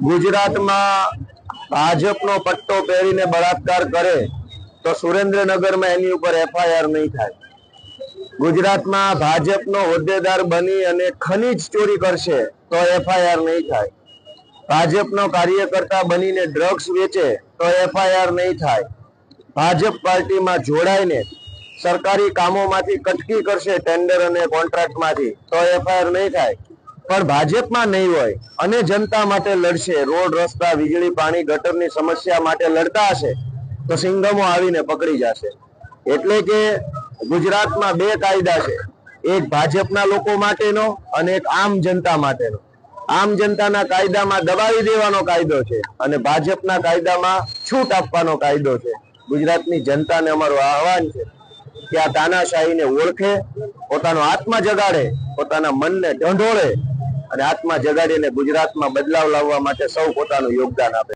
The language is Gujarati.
ગુજરાતમાં ભાજપનો પટ્ટો પહેરીને બળાત્કાર કરે તો સુરેન્દ્રનગરમાં એની ઉપર એફઆઈઆર નહીં થાય. ગુજરાતમાં ભાજપનો હોદ્દેદાર બની અને ખનીજ ચોરી કરશે તો એફઆઈઆર નહીં થાય. ભાજપનો કાર્યકર્તા બનીને ડ્રગ્સ વેચે તો એફઆઈઆર નહીં થાય. ભાજપ પાર્ટીમાં જોડાઈને સરકારી કામોમાંથી કટકી કરશે ટેન્ડર અને કોન્ટ્રાક્ટમાંથી તો એફઆઈઆર નહીં થાય. પણ ભાજપમાં નહીં હોય. અને જનતા માટે લડશે. રોડ, રસ્તા, વીજળી, પાણી, ગટરની સમસ્યા માટે લડતા હશે, તો સિંગમો આવીને પકડી જશે. એટલે કે ગુજરાતમાં બે કાયદા છે. એક ભાજપના લોકો માટેનો અને એક આમ જનતા માટેનો. આમ જનતાના કાયદામાં દબાવી દેવાનો કાયદો છે અને ભાજપના કાયદામાં છૂટ આપવાનો કાયદો છે. ગુજરાતની જનતાને અમારું આહવાન છે કે આ તાનાશાહીને ઓળખે, પોતાનો આત્મા જગાડે, પોતાના મનને ઢંઢોળે અને આત્મા જગાડીને ગુજરાતમાં બદલાવ લાવવા માટે સૌ પોતાનું યોગદાન આપે